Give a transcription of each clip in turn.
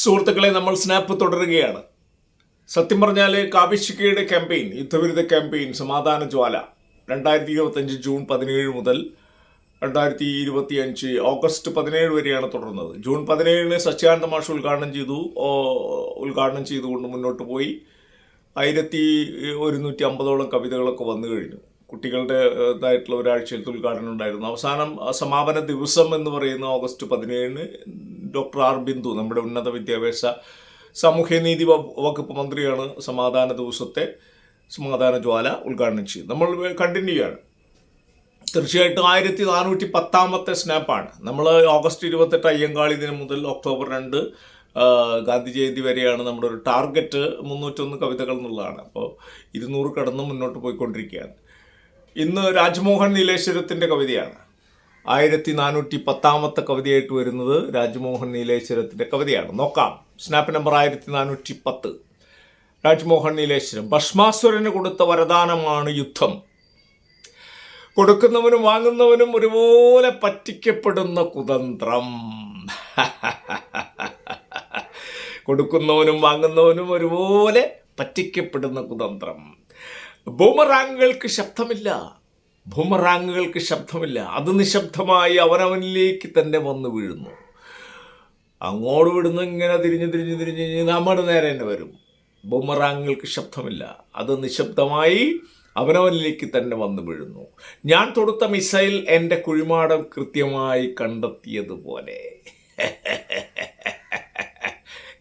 സുഹൃത്തുക്കളെ നമ്മൾ സ്നാപ്പ് തുടരുകയാണ്. സത്യം പറഞ്ഞാൽ കാവിഷിക്കയുടെ ക്യാമ്പയിൻ യുദ്ധവിരുദ്ധ ക്യാമ്പയിൻ സമാധാന ജ്വാല രണ്ടായിരത്തി ഇരുപത്തഞ്ച് ജൂൺ പതിനേഴ് മുതൽ രണ്ടായിരത്തി ഇരുപത്തി അഞ്ച് ഓഗസ്റ്റ് പതിനേഴ് വരെയാണ് തുടർന്നത്. ജൂൺ പതിനേഴിന് സച്ചിദാനന്ദ മാഷ് ഉദ്ഘാടനം ചെയ്തു. ഉദ്ഘാടനം ചെയ്തുകൊണ്ട് മുന്നോട്ട് പോയി. ആയിരത്തി ഒരുന്നൂറ്റി അമ്പതോളം കവിതകളൊക്കെ വന്നു കഴിഞ്ഞു. കുട്ടികളുടെ ഇതായിട്ടുള്ള ഒരാഴ്ചയിലത്തെ ഉദ്ഘാടനം ഉണ്ടായിരുന്നു. അവസാനം സമാപന ദിവസം എന്ന് പറയുന്ന ഓഗസ്റ്റ് പതിനേഴിന് ഡോക്ടർ ആർ ബിന്ദു നമ്മുടെ ഉന്നത വിദ്യാഭ്യാസ സാമൂഹ്യനീതി വകുപ്പ് മന്ത്രിയാണ് സമാധാന ദിവസത്തെ സമാധാന ജ്വാല ഉദ്ഘാടനം ചെയ്തു. നമ്മൾ കണ്ടിന്യൂ ചെയ്യാണ്. തീർച്ചയായിട്ടും ആയിരത്തി നാനൂറ്റി പത്താമത്തെ സ്നാപ്പാണ്. നമ്മൾ ഓഗസ്റ്റ് ഇരുപത്തെട്ട് അയ്യങ്കാളി ദിനം മുതൽ ഒക്ടോബർ രണ്ട് ഗാന്ധി ജയന്തി വരെയാണ് നമ്മുടെ ഒരു ടാർഗറ്റ് മുന്നൂറ്റൊന്ന് കവിതകൾ എന്നുള്ളതാണ്. അപ്പോൾ ഇരുന്നൂറ് കടന്ന് മുന്നോട്ട് പോയിക്കൊണ്ടിരിക്കുകയാണ്. ഇന്ന് രാജ്മോഹൻ നീലേശ്വരത്തിന്റെ കവിതയാണ്. ആയിരത്തി നാനൂറ്റി പത്താമത്തെ കവിതയായിട്ട് വരുന്നത് രാജ്മോഹൻ നീലേശ്വരത്തിന്റെ കവിതയാണ്. നോക്കാം. സ്നാപ്പ് നമ്പർ ആയിരത്തി നാനൂറ്റി പത്ത് രാജ്മോഹൻ നീലേശ്വരം ഭസ്മാസുരന് കൊടുത്ത വരദാനമാണ് യുദ്ധം. കൊടുക്കുന്നവനും വാങ്ങുന്നവനും ഒരുപോലെ പറ്റിക്കപ്പെടുന്ന കുതന്ത്രം. കൊടുക്കുന്നവനും വാങ്ങുന്നവനും ഒരുപോലെ പറ്റിക്കപ്പെടുന്ന കുതന്ത്രം. ബൂമറാങ്ങുകൾക്ക് ശബ്ദമില്ല. ബൂമറാങ്ങുകൾക്ക് ശബ്ദമില്ല. അത് നിശബ്ദമായി അവനവനിലേക്ക് തന്നെ വന്നു വീഴുന്നു. അങ്ങോട്ട് വിടുന്നു ഇങ്ങനെ തിരിഞ്ഞ് തിരിഞ്ഞ് തിരിഞ്ഞ് തിരിഞ്ഞ് നമ്മുടെ നേരെ തന്നെ വരും. ഭൂമറാങ്ങുകൾക്ക് ശബ്ദമില്ല. അത് നിശബ്ദമായി അവനവനിലേക്ക് തന്നെ വന്നു വീഴുന്നു. ഞാൻ തൊടുത്ത മിസൈൽ എന്റെ കുഴിമാടം കൃത്യമായി കണ്ടെത്തിയതുപോലെ.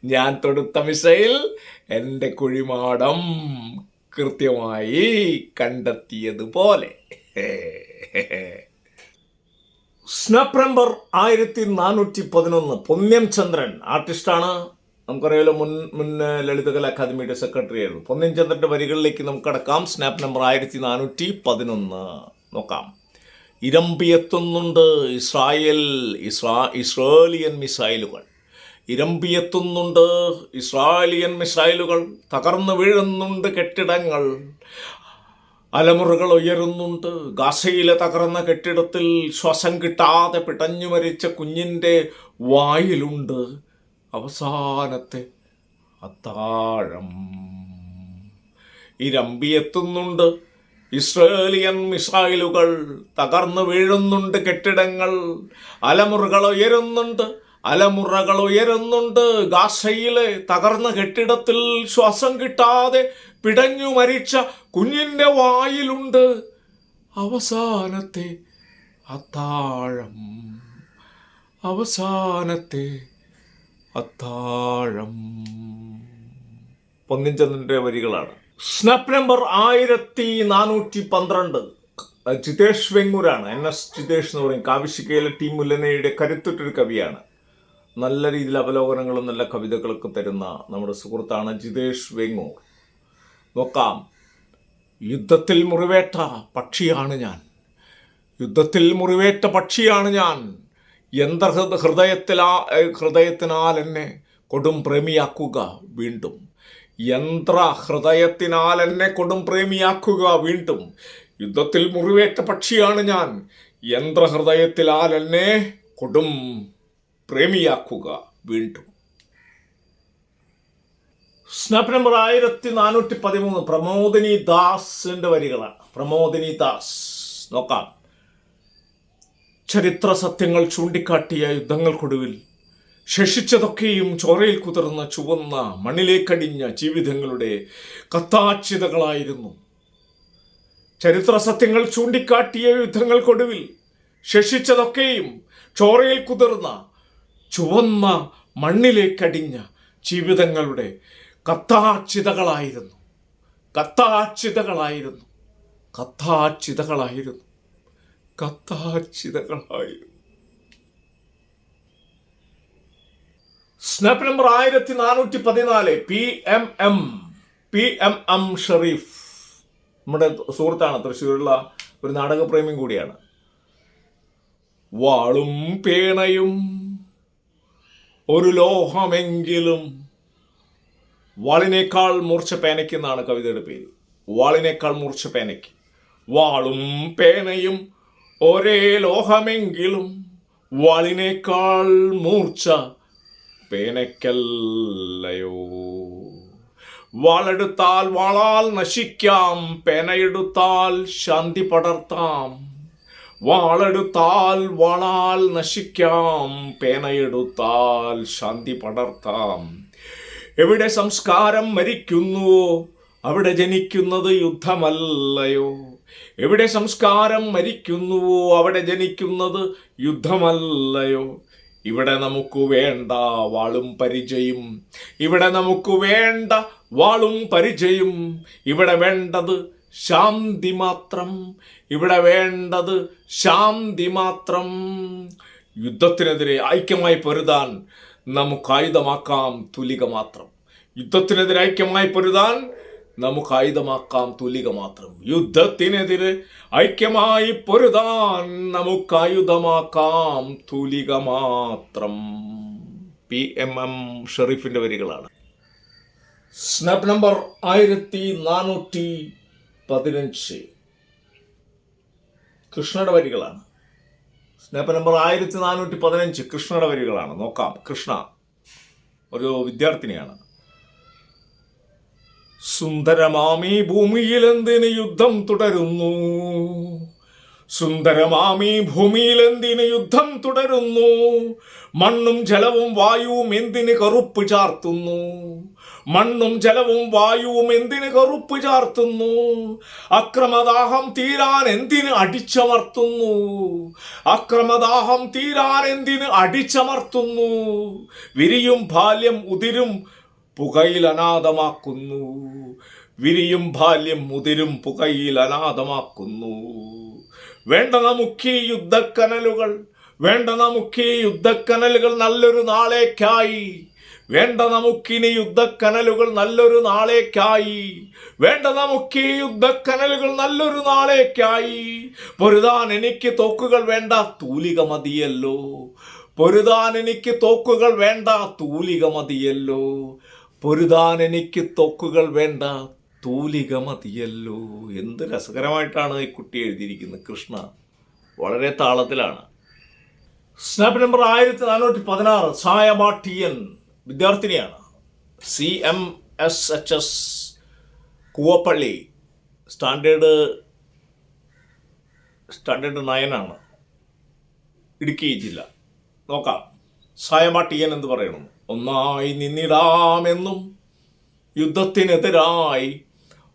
ഞാൻ തൊടുത്ത മിസൈൽ എന്റെ കുഴിമാടം കൃത്യമായി കണ്ടെത്തിയതുപോലെ. സ്നാപ്പ് നമ്പർ ആയിരത്തി നാനൂറ്റി പതിനൊന്ന്. പൊന്ന്യം ചന്ദ്രൻ ആർട്ടിസ്റ്റാണ്. നമുക്കറിയാലോ മുൻ മുൻ ലളിതകല അക്കാദമിയുടെ സെക്രട്ടറി ആയിരുന്നു പൊന്ന്യം ചന്ദ്രന്റെ വരികളിലേക്ക് നമുക്ക് കടക്കാം. സ്നാപ്പ് നമ്പർ ആയിരത്തി നാനൂറ്റി പതിനൊന്ന്. നോക്കാം. ഇരമ്പിയെത്തുന്നുണ്ട് ഇസ്രായേൽ ഇസ്രാ ഇസ്രായേലിയൻ മിസൈലുകൾ. ഇരമ്പിയെത്തുന്നുണ്ട് ഇസ്രായേലിയൻ മിസൈലുകൾ. തകർന്നു വീഴുന്നുണ്ട് കെട്ടിടങ്ങൾ. അലമുറകൾ ഉയരുന്നുണ്ട്. ഗാസയിലെ തകർന്ന കെട്ടിടത്തിൽ ശ്വാസം കിട്ടാതെ പിടഞ്ഞു മരിച്ച കുഞ്ഞിന്റെ വായിലുണ്ട്. അവസാനത്തെ അത്താഴം. ഇരമ്പിയെത്തുന്നുണ്ട് ഇസ്രേലിയൻ മിസൈലുകൾ തകർന്നു വീഴുന്നുണ്ട് കെട്ടിടങ്ങൾ. അലമുറകൾ ഉയരുന്നുണ്ട്. അലമുറകൾ ഉയരുന്നുണ്ട്. ഗാസയിലെ തകർന്ന കെട്ടിടത്തിൽ ശ്വാസം കിട്ടാതെ പിടഞ്ഞു മരിച്ച കുഞ്ഞിന്റെ വായിലുണ്ട്. അവസാനത്തെ അത്താഴം. അവസാനത്തെ അത്താഴം. പൊന്നിൻചന്ദ്രന്റെ വരികളാണ്. സ്നാപ്പ് നമ്പർ ആയിരത്തി നാനൂറ്റി പന്ത്രണ്ട്. ജിതേഷ് വെങ്ങൂരാണ്. എൻ എസ് ജിതേഷ് എന്ന് പറയും. കാവിശിക്കയിലെ ടി മുല്ലനയുടെ കരുത്തുറ്റൊരു കവിയാണ്. നല്ല രീതിയിൽ അവലോകനങ്ങളും നല്ല കവിതകളൊക്കെ തരുന്ന നമ്മുടെ സുഹൃത്താണ് ജിതേഷ് വെങ്ങൂർ നോക്കാം. യുദ്ധത്തിൽ മുറിവേറ്റ പക്ഷിയാണ് ഞാൻ. യുദ്ധത്തിൽ മുറിവേറ്റ പക്ഷിയാണ് ഞാൻ. യന്ത്രഹൃദ ഹൃദയത്തിലാ ഹൃദയത്തിനാൽ എന്നെ കൊടും പ്രേമിയാക്കുക വീണ്ടും. യന്ത്ര ഹൃദയത്തിനാൽ എന്നെ കൊടും പ്രേമിയാക്കുക വീണ്ടും. യുദ്ധത്തിൽ മുറിവേറ്റ പക്ഷിയാണ് ഞാൻ. യന്ത്രഹൃദയത്തിലാൽ എന്നെ കൊടും പ്രേമിയാക്കുക വീണ്ടും. സ്നാപ്പ് നമ്പർ ആയിരത്തി നാനൂറ്റി പതിമൂന്ന് പ്രമോദിനി ദാസിന്റെ വരികളാണ്. പ്രമോദിനി ദാസ്. നോക്കാം. ചരിത്ര സത്യങ്ങൾ ചൂണ്ടിക്കാട്ടിയ യുദ്ധങ്ങൾക്കൊടുവിൽ ശേഷിച്ചതൊക്കെയും ചോരയിൽ കുതിർന്ന ചുവന്ന മണ്ണിലേക്കടിഞ്ഞ ജീവിതങ്ങളുടെ കത്താച്ചിതകളായിരുന്നു. ചരിത്ര സത്യങ്ങൾ ചൂണ്ടിക്കാട്ടിയ യുദ്ധങ്ങൾക്കൊടുവിൽ ശേഷിച്ചതൊക്കെയും ചോരയിൽ കുതിർന്ന ചുവന്ന മണ്ണിലേക്കടിഞ്ഞ ജീവിതങ്ങളുടെ കത്താക്ഷിതകളായിരുന്നു കത്താക്ഷിതകളായിരുന്നു കത്താക്ഷിതകളായിരുന്നു കത്താക്ഷിതകളായിരുന്നു സ്നാപ്പ് നമ്പർ ആയിരത്തി നാനൂറ്റി പതിനാല് P M M P M M Shareef നമ്മുടെ സുഹൃത്താണ് തൃശ്ശൂരുള്ള ഒരു നാടകപ്രേമിയും കൂടിയാണ്. വാളും പേണയും ഒരു ലോഹമെങ്കിലും വാളിനേക്കാൾ മൂർച്ച പേനയ്ക്ക് എന്നാണ് കവിതയുടെ പേര്. വാളിനേക്കാൾ മൂർച്ച പേനയ്ക്ക്. വാളും പേനയും ഒരേ ലോഹമെങ്കിലും വാളിനേക്കാൾ മൂർച്ച പേനയ്ക്കല്ലയോ. വാളെടുത്താൽ വാളാൽ നശിക്കാം പേനയെടുത്താൽ ശാന്തി പടർത്താം. വാളെടുത്താൽ വാളാൽ നശിക്കാം പേനയെടുത്താൽ ശാന്തി പടർത്താം. എവിടെ സംസ്കാരം മരിക്കുന്നുവോ അവിടെ ജനിക്കുന്നത് യുദ്ധമല്ലയോ? എവിടെ സംസ്കാരം മരിക്കുന്നുവോ അവിടെ ജനിക്കുന്നത് യുദ്ധമല്ലയോ? ഇവിടെ നമുക്ക് വേണ്ട വാളും പരിചയും ഇവിടെ നമുക്ക് വേണ്ട വാളും പരിചയും ഇവിടെ വേണ്ടത് ശാന്തി മാത്രം. ഇവിടെ വേണ്ടത് ശാന്തി മാത്രം. യുദ്ധത്തിനെതിരെ ഐക്യമായി പൊരുതാൻ നമുക്ക് ആയുധമാക്കാം തുലിക മാത്രം. യുദ്ധത്തിനെതിരെ ഐക്യമായി പൊരുതാൻ നമുക്ക് ആയുധമാക്കാം തുലിക മാത്രം. യുദ്ധത്തിനെതിരെ ഐക്യമായി പൊരുതാൻ നമുക്ക് ആയുധമാക്കാം തുലിക മാത്രം. പി എം എം ഷെറീഫിന്റെ വരികളാണ്. സ്നാപ്പ് നമ്പർ ആയിരത്തി നാനൂറ്റി പതിനഞ്ച്. കൃഷ്ണയുടെ വരികളാണ്. സ്നാപ്പ് നമ്പർ ആയിരത്തി നാനൂറ്റി പതിനഞ്ച് കൃഷ്ണയുടെ വരികളാണ്. നോക്കാം. കൃഷ്ണ ഒരു വിദ്യാർത്ഥിനിയാണ്. സുന്ദരമാമി ഭൂമിയിൽ എന്തിന് യുദ്ധം തുടരുന്നു? സുന്ദരമാമി ഭൂമിയിൽ എന്തിന് യുദ്ധം തുടരുന്നു? മണ്ണും ജലവും വായുവും എന്തിന് കറുപ്പ് ചാർത്തുന്നു? മണ്ണും ജലവും വായുവും എന്തിന് കറുപ്പ് ചാർത്തുന്നു? അക്രമദാഹം തീരാൻ എന്തിന് അടിച്ചമർത്തുന്നു? അക്രമദാഹം തീരാൻ എന്തിന് അടിച്ചമർത്തുന്നു? വിരിയും ബാല്യം ഉതിരും പുകയിൽ അനാഥമാക്കുന്നു. വിരിയും ബാല്യം മുതിരും പുകയിൽ അനാഥമാക്കുന്നു. വേണ്ട നമുക്ക് യുദ്ധക്കനലുകൾ വേണ്ട നമുക്ക് യുദ്ധക്കനലുകൾ നല്ലൊരു നാളേക്കായി. വേണ്ട നമുക്കിനി യുദ്ധക്കനലുകൾ നല്ലൊരു നാളേക്കായി. വേണ്ട നമുക്ക് ഈ യുദ്ധക്കനലുകൾ നല്ലൊരു നാളേക്കായി. പൊരുതാൻ എനിക്ക് തോക്കുകൾ വേണ്ട തൂലിക മതിയല്ലോ. പൊരുതാൻ എനിക്ക് തോക്കുകൾ വേണ്ട തൂലിക മതിയല്ലോ. പൊരുതാൻ എനിക്ക് തോക്കുകൾ വേണ്ട തൂലിക മതിയല്ലോ എന്ത് രസകരമായിട്ടാണ് ഈ കുട്ടി എഴുതിയിരിക്കുന്നത് കൃഷ്ണ. വളരെ താളത്തിലാണ്. സ്നാപ്പ് നമ്പർ ആയിരത്തി നാനൂറ്റി പതിനാറ് എൻ വിദ്യാർത്ഥിനിയാണ്. C M S H S Koovappally standard standard നയനാണ്. Idukki ജില്ല. നോക്കാം. സായബ ടി എൻ എന്ന് പറയണം. ഒന്നായി നിന്നിടാമെന്നും യുദ്ധത്തിനെതിരായി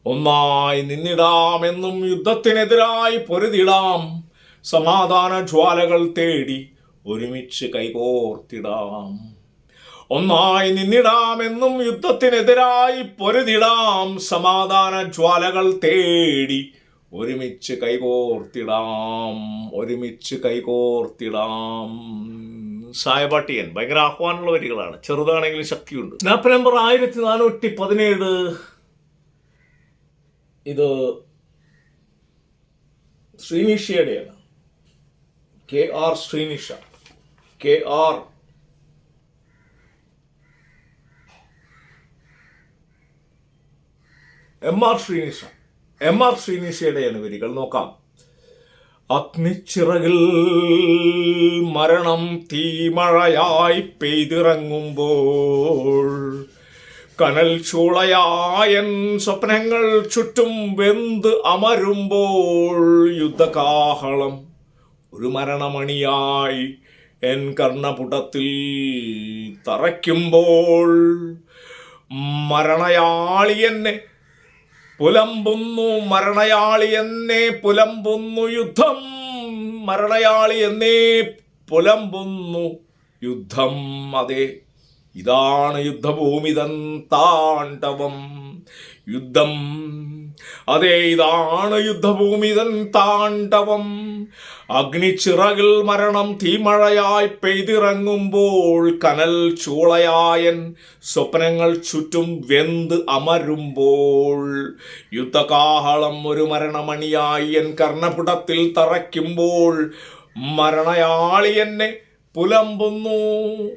ഒന്നായി നിന്നിടാമെന്നും യുദ്ധത്തിനെതിരായി പൊരുതിടാം. സമാധാന ജ്വാലകൾ തേടി ഒരുമിച്ച് കൈകോർത്തിടാം. ഒന്നായി നിന്നിടാമെന്നും യുദ്ധത്തിനെതിരായി പൊരുതിടാം. സമാധാന ജ്വാലകൾ തേടി ഒരുമിച്ച് കൈകോർത്തിടാം. ഒരുമിച്ച് കൈകോർത്തിടാം. സായപാട്ടിയൻ ഭയങ്കര ആഹ്വാനമുള്ള വരികളാണ്. ചെറുതാണെങ്കിലും ശക്തിയുണ്ട്. സ്നാപ്പ് നമ്പർ ആയിരത്തി നാനൂറ്റി പതിനേഴ്. ഇത് ശ്രീനിഷയുടെയാണ്. K R Srinisha. K R M R Srinisha. M R ശ്രീനിഷയുടെയാണ് വരികൾ. നോക്കാം. അഗ്നിച്ചിറകിൽ മരണം തീമഴയായി പെയ്തിറങ്ങുമ്പോൾ കനൽ ചൂളയായൻ സ്വപ്നങ്ങൾ ചുറ്റും വെന്ത് അമരുമ്പോൾ യുദ്ധകാഹളം. ഒരു മരണമണിയായി എൻ കർണപുടത്തിൽ തറയ്ക്കുമ്പോൾ മരണയാളി എന്നെ പുലമ്പുന്നു മരണയാളി എന്നെ പുലമ്പുന്നു യുദ്ധം മരണയാളി എന്നേ പുലമ്പുന്നു യുദ്ധം അതെ. ഇതാണ് യുദ്ധഭൂമി താണ്ഡവം. യുദ്ധം. അതെ ഇതാണ് യുദ്ധഭൂമി തൻ താണ്ഡവം. അഗ്നിച്ചിറകിൽ മരണം തീമഴയായി പെയ്തിറങ്ങുമ്പോൾ കനൽ ചൂളയായൻ സ്വപ്നങ്ങൾ ചുറ്റും വെന്ത് അമരുമ്പോൾ. യുദ്ധകാഹളം ഒരു മരണമണിയായി എൻ കർണപുടത്തിൽ തറയ്ക്കുമ്പോൾ മരണയാളി എന്നെ പുലമ്പുന്നു.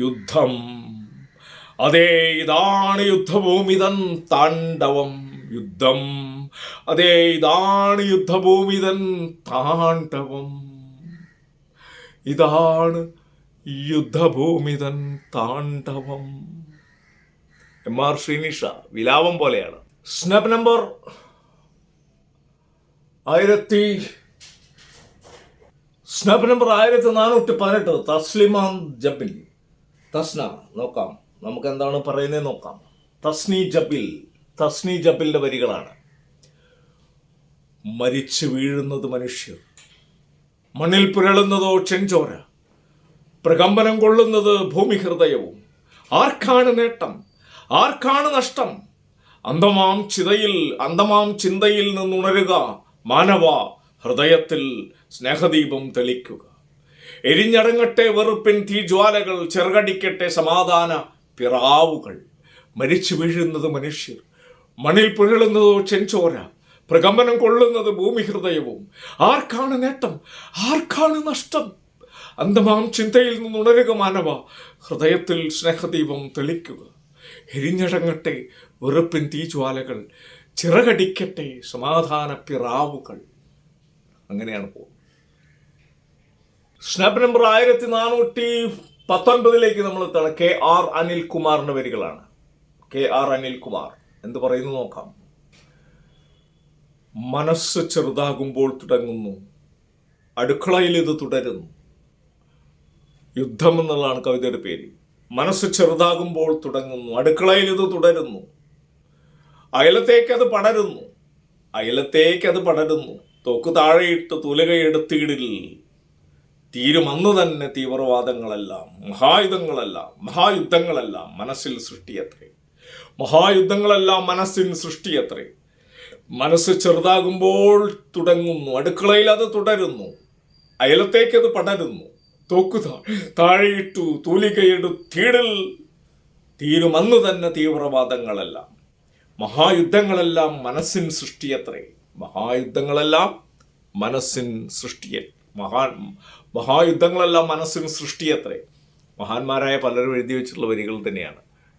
യുദ്ധം. അതേ ഇതാണ് യുദ്ധഭൂമി തൻ താണ്ഡവം യുദ്ധം. അതേ ഇതാണ് യുദ്ധഭൂമി തൻ താണ്ഡവം. ഇതാണ് യുദ്ധഭൂമിതൻ താണ്ഡവം. എം ആർ ശ്രീനിഷ വിലാപം പോലെയാണ്. സ്നാപ്പ് നമ്പർ ആയിരത്തി സ്നാപ്പ് നമ്പർ ആയിരത്തി നാനൂറ്റി പതിനെട്ട് തസ്ലിമാൻ ജബിൽ തസ്ന നോക്കാം. നമുക്ക് എന്താണ് പറയുന്നത് നോക്കാം. തസ്നി ജബിൽ തസ്നി ജബിലിന്റെ വരികളാണ്. മരിച്ചു വീഴുന്നത് മനുഷ്യർ. മണ്ണിൽ പുരളുന്നതോ ചെഞ്ചോര. പ്രകമ്പനം കൊള്ളുന്നത് ഭൂമി ഹൃദയവും ആർക്കാണ് നേട്ടം? ആർക്കാണ് നഷ്ടം? അന്തമാം ചിതയിൽ അന്തമാം ചിന്തയിൽ നിന്നുണരുക മാനവ ഹൃദയത്തിൽ സ്നേഹദീപം തെളിക്കുക. എരിഞ്ഞടങ്ങട്ടെ വെറുപ്പിൻ തീജ്വാലകൾ ചെറുകടിക്കട്ടെ സമാധാന പിറാവുകൾ. മരിച്ചു വീഴുന്നത് മനുഷ്യർ മണിൽ പുഴളുന്നതോ ചെഞ്ചോര പ്രകമ്പനം കൊള്ളുന്നത് ഭൂമി ഹൃദയവും ആർക്കാണ് നേട്ടം? ആർക്കാണ് നഷ്ടം? അന്തമാം ചിന്തയിൽ നിന്നുണരുക മാനവ ഹൃദയത്തിൽ സ്നേഹദീപം തെളിക്കുക. എരിഞ്ഞടങ്ങട്ടെ വെറുപ്പിൻ തീജ്വാലകൾ ചിറകടിക്കട്ടെ സമാധാന പിറാവുകൾ. അങ്ങനെയാണ് പോകുന്നത്. സ്നാപ്പ് നമ്പർ ആയിരത്തി നാനൂറ്റി പത്തൊൻപതിലേക്ക് നമ്മൾ എത്തണം കെ ആർ അനിൽകുമാറിന്റെ വരികളാണ്. K R Anilkumar. എന്ത് പറയുന്നു നോക്കാം. മനസ്സ് ചെറുതാകുമ്പോൾ തുടങ്ങുന്നു. അടുക്കളയിൽ ഇത് തുടരുന്നു. യുദ്ധം എന്നുള്ളതാണ് കവിതയുടെ പേര്. മനസ്സ് ചെറുതാകുമ്പോൾ തുടങ്ങുന്നു. അടുക്കളയിൽ ഇത് തുടരുന്നു. അയലത്തേക്ക് അത് പടരുന്നു. അയലത്തേക്ക് അത് പടരുന്നു. തോക്ക് താഴെയിട്ട് തുലകയെടുത്തിടിൽ. തീരും അന്ന് തന്നെ തീവ്രവാദങ്ങളെല്ലാം മഹായുധങ്ങളെല്ലാം മഹായുദ്ധങ്ങളെല്ലാം മനസ്സിൽ സൃഷ്ടിയത്രേ. മഹായുദ്ധങ്ങളെല്ലാം മനസ്സിൽ സൃഷ്ടിയത്രേ. മനസ്സ് ചെറുതാകുമ്പോൾ തുടങ്ങുന്നു അടുക്കളയിൽ അത് തുടരുന്നു അയലത്തേക്ക് അത് പടരുന്നു. തോക്കു താഴെയിട്ടു താഴെയിട്ടു തീടിൽ തീരും അന്ന് തന്നെ തീവ്രവാദങ്ങളെല്ലാം. മഹായുദ്ധങ്ങളെല്ലാം മനസ്സിൻ സൃഷ്ടിയത്രേ. മഹായുദ്ധങ്ങളെല്ലാം മനസ്സിൻ സൃഷ്ടിയ മഹാൻ മഹായുദ്ധങ്ങളെല്ലാം മനസ്സിന് സൃഷ്ടിയത്രേ. മഹാന്മാരായ പലരും എഴുതി വെച്ചിട്ടുള്ള വരികൾ തന്നെയാണ്.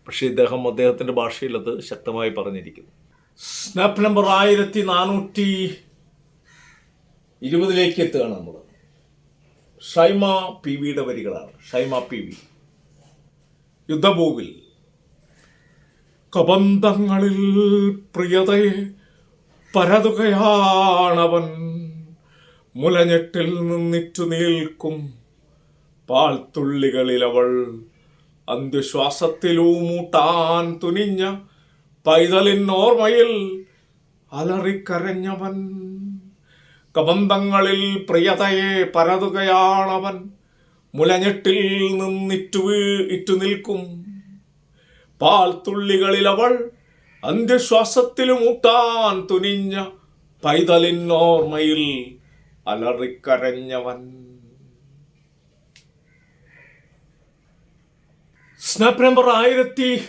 പക്ഷേ ഇദ്ദേഹം അദ്ദേഹത്തിന്റെ ഭാഷയിൽ അത് ശക്തമായി പറഞ്ഞിരിക്കുന്നു. സ്നാപ്പ് നമ്പർ ആയിരത്തി നാനൂറ്റി ഇരുപതിലേക്ക് എത്തുകയാണ് നമ്മൾ. ഷൈമ പി വിയുടെ വരികളാണ്. Shaima P V. യുദ്ധഭൂവിൽ കബന്ധങ്ങളിൽ പ്രിയതയെ പരതുകയാണവൻ. മുലഞ്ഞെട്ടിൽ നിന്നിറ്റു നിൽക്കും. പാൽത്തുള്ളികളിൽ അവൾ അന്ത്യശ്വാസത്തിലൂമൂട്ടാൻ തുനിഞ്ഞ പൈതലിൻ ഓർമ്മയിൽ അലറിക്കരഞ്ഞവൻ. കബന്ധങ്ങളിൽ പ്രിയതയെ പരതുകയാണവൻ. മുലഞ്ഞെട്ടിൽ നിന്നിറ്റു ഇറ്റു നിൽക്കും. പാൽത്തുള്ളികളിൽ അവൾ അന്ത്യശ്വാസത്തിലുമൂട്ടാൻ തുനിഞ്ഞ പൈതലിൻ ഓർമ്മയിൽ അലറിക്കരഞ്ഞവൻ. സ്നാപ്പ് നമ്പർ ആയിരത്തി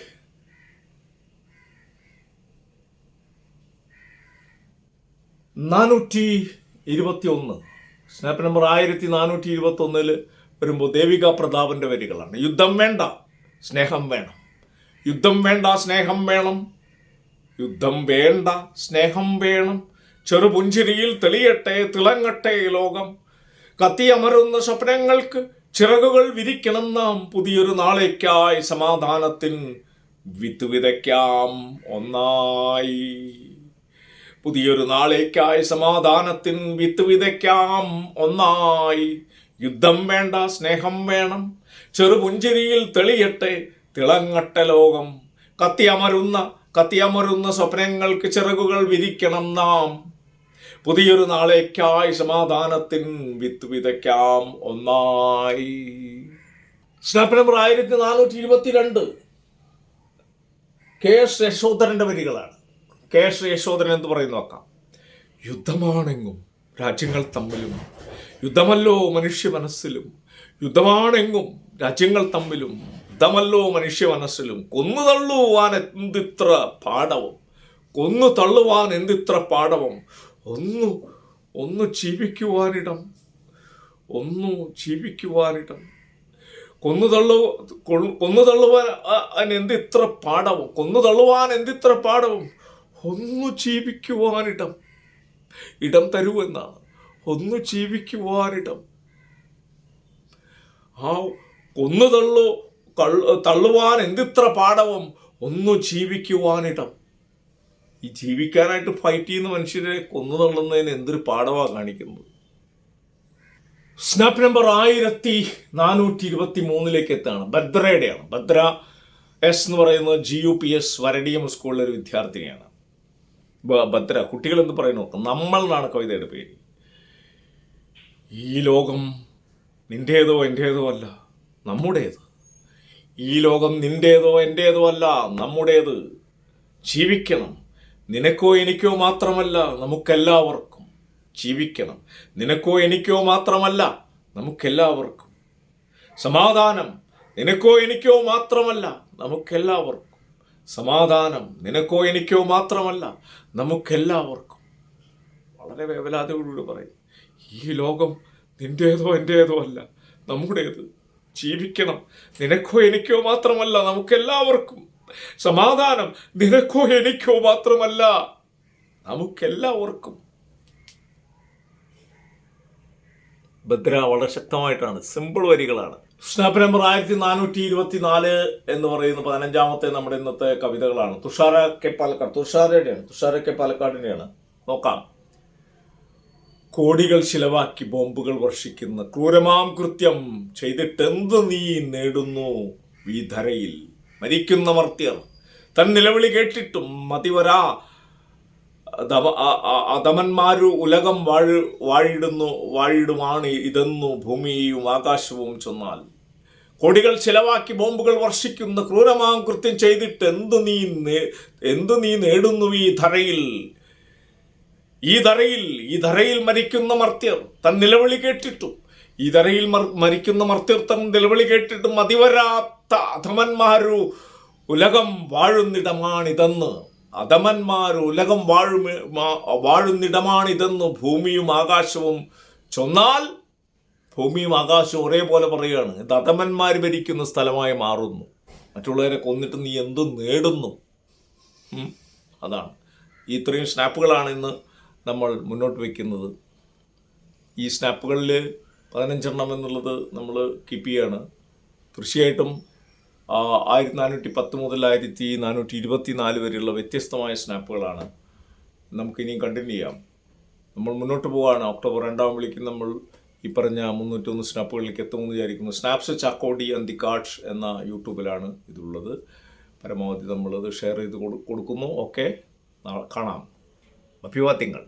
നാനൂറ്റി ഇരുപത്തി ഒന്ന് സ്നാപ്പ് നമ്പർ ആയിരത്തി നാനൂറ്റി ഇരുപത്തി ഒന്നിൽ വരുമ്പോൾ ദേവിക പ്രതാപന്റെ വരികളാണ്. യുദ്ധം വേണ്ട സ്നേഹം വേണം. യുദ്ധം വേണ്ട സ്നേഹം വേണം. യുദ്ധം വേണ്ട സ്നേഹം വേണം. ചെറുപുഞ്ചിരിയിൽ തെളിയട്ടെ തിളങ്ങട്ടെ ലോകം. കത്തിയമരുന്ന സ്വപ്നങ്ങൾക്ക് ചിറകുകൾ വിരിക്കണം നാം. പുതിയൊരു നാളേക്കായി സമാധാനത്തിൻ വിത്ത് വിതയ്ക്കാം ഒന്നായി. പുതിയൊരു നാളേക്കായി സമാധാനത്തിൻ വിത്ത് വിതയ്ക്കാം ഒന്നായി. യുദ്ധം വേണ്ട സ്നേഹം വേണം. ചെറുപുഞ്ചിരിയിൽ തെളിയട്ടെ തിളങ്ങട്ടെ ലോകം. കത്തിയമരുന്ന കത്തിയമരുന്ന സ്വപ്നങ്ങൾക്ക് ചിറകുകൾ വിരിക്കണം നാം. പുതിയൊരു നാളേക്കായി സമാധാനത്തിൻ വിത്ത് വിതയ്ക്കാം ഒന്നായി. സ്നാപ്പ് നമ്പർ ആയിരത്തി നാനൂറ്റി ഇരുപത്തിരണ്ട് കെ എസ് യശോധരന്റെ വരികളാണ്. കെ എസ് യശോധരൻ എന്ന് പറയുന്ന നോക്കാം. യുദ്ധമാണെങ്ങും രാജ്യങ്ങൾ തമ്മിലും യുദ്ധമല്ലോ മനുഷ്യ മനസ്സിലും യുദ്ധമാണെങ്ങും രാജ്യങ്ങൾ തമ്മിലും യുദ്ധമല്ലോ മനുഷ്യ മനസ്സിലും കൊന്നു തള്ളുവാൻ എന്തിത്ര പാടവും കൊന്നു തള്ളുവാൻ എന്തിത്ര പാടവും ഒന്നു ഒന്ന് ജീവിക്കുവാനിടം ഒന്നു ജീവിക്കുവാനിടം കൊന്നു തള്ളു കൊന്നു തള്ളുവാൻ എന്തിത്ര പാടവും കൊന്നു തള്ളുവാൻ എന്തിത്ര പാടവും ഒന്നു ജീവിക്കുവാനിടം ഇടം തരുവെന്നാണ് ഒന്നു ജീവിക്കുവാനിടം ആ കൊന്നു തള്ളു തള്ളുവാൻ എന്തിത്ര പാടവും ഒന്നു ജീവിക്കുവാനിടം ഈ ജീവിക്കാനായിട്ട് ഫൈറ്റ് ചെയ്യുന്ന മനുഷ്യരെ കൊന്നു തള്ളുന്നതിന് എന്തൊരു പാഠമാണ് കാണിക്കുന്നത്? സ്നാപ്പ് നമ്പർ ആയിരത്തി നാനൂറ്റി ഇരുപത്തി മൂന്നിലേക്ക് എത്താണ് ഭദ്രയുടെയാണ്. ഭദ്ര എസ് എന്ന് പറയുന്നത് G U P S Varadiyam സ്കൂളിലെ ഒരു വിദ്യാർത്ഥിനിയാണ്. ഭദ്ര. കുട്ടികൾ എന്ന് പറയുന്നു? നമ്മൾ എന്നാണ് കവിതയുടെ പേര്. ഈ ലോകം നിന്റേതോ എന്റേതോ അല്ല നമ്മുടേത്. ഈ ലോകം നിന്റേതോ എന്റേതോ അല്ല നമ്മുടേത്. ജീവിക്കണം. നിനക്കോ എനിക്കോ മാത്രമല്ല നമുക്കെല്ലാവർക്കും ജീവിക്കണം. നിനക്കോ എനിക്കോ മാത്രമല്ല നമുക്കെല്ലാവർക്കും. സമാധാനം നിനക്കോ എനിക്കോ മാത്രമല്ല നമുക്കെല്ലാവർക്കും. സമാധാനം നിനക്കോ എനിക്കോ മാത്രമല്ല നമുക്കെല്ലാവർക്കും. വളരെ വേവലാതയോടുകൂടി പറയും ഈ ലോകം നിന്റേതോ എന്റേതോ അല്ല നമ്മുടേത്. ജീവിക്കണം. നിനക്കോ എനിക്കോ മാത്രമല്ല നമുക്കെല്ലാവർക്കും. സമാധാനം. നിനക്കോ എനിക്കോ മാത്രമല്ല. നമുക്കെല്ലാവർക്കും ഭദ്ര വളരെ ശക്തമായിട്ടാണ്. സിമ്പിൾ വരികളാണ്. സ്നാപ്പ് നമ്പർ ആയിരത്തി നാനൂറ്റി ഇരുപത്തി നാല് എന്ന് പറയുന്ന പതിനഞ്ചാമത്തെ നമ്മുടെ ഇന്നത്തെ കവിതകളാണ്. തുഷാര കെ പാലക്കാട്. തുഷാരയുടെയാണ്. തുഷാര കെ പാലക്കാടിന്റെയാണ് നോക്കാം. കോടികൾ ചിലവാക്കി ബോംബുകൾ വർഷിക്കുന്ന ക്രൂരമാം കൃത്യം ചെയ്തിട്ടെന്ത് നീ നേടുന്നു? ഈ ധരയിൽ മരിക്കുന്ന മർത്യർ തൻ നിലവിളി കേട്ടിട്ടും മതിവരാ. ദമന്മാരു ഉലകം വാഴ് വാഴിടുന്നു വാഴിടുമാണ് ഇതെന്നു ഭൂമിയും ആകാശവും ചൊന്നാൽ. കോടികൾ ചിലവാക്കി ബോംബുകൾ വർഷിക്കുന്ന ക്രൂരമാം കൃത്യം ചെയ്തിട്ട് എന്തു നീ എന്തു നീ നേടുന്നു ഈ ധരയിൽ? ഈ ധരയിൽ ഈ ധരയിൽ മരിക്കുന്ന മർത്യർ തൻ നിലവിളി കേട്ടിട്ടും മർ- മരിക്കുന്ന മർത്യർത്ഥം നിലവിളി കേട്ടിട്ട് മതിവരാത്ത അധമന്മാരു ഉലകം വാഴുന്നിടമാണിതെന്ന്. അധമന്മാരു ഉലകം വാഴും വാഴുന്നിടമാണിതെന്ന് ഭൂമിയും ആകാശവും ചൊന്നാൽ ഭൂമിയും ആകാശവും ഒരേപോലെ പറയുകയാണ്. ഇത് അധമന്മാർ ഭരിക്കുന്ന സ്ഥലമായി മാറുന്നു. മറ്റുള്ളവരെ കൊന്നിട്ട് നീ എന്തു നേടുന്നു? അതാണ്. ഈ ഇത്രയും സ്നാപ്പുകളാണ് ഇന്ന് നമ്മൾ മുന്നോട്ട് വയ്ക്കുന്നത് ഈ സ്നാപ്പുകളിൽ പതിനഞ്ചെണ്ണം എന്നുള്ളത് നമ്മൾ കീപ്പ് ചെയ്യാണ്. തീർച്ചയായിട്ടും ആയിരത്തി നാനൂറ്റി പത്ത് മുതൽ ആയിരത്തി നാനൂറ്റി ഇരുപത്തി നാല് വരെയുള്ള വ്യത്യസ്തമായ സ്നാപ്പുകളാണ് നമുക്കിനിയും കണ്ടിന്യൂ ചെയ്യാം. നമ്മൾ മുന്നോട്ട് പോവുകയാണ് ഒക്ടോബർ രണ്ടാം വിളിക്ക് നമ്മൾ ഈ പറഞ്ഞ മുന്നൂറ്റൊന്ന് സ്നാപ്പുകളിലേക്ക് എത്തുമെന്ന് വിചാരിക്കുന്നു. Snaps Chakkodi and the cards എന്ന യൂട്യൂബിലാണ് ഇതുള്ളത്. പരമാവധി നമ്മളത് ഷെയർ ചെയ്ത് കൊടു- കൊടുക്കുന്നു. ഓക്കെ കാണാം. അഭിവാദ്യങ്ങൾ.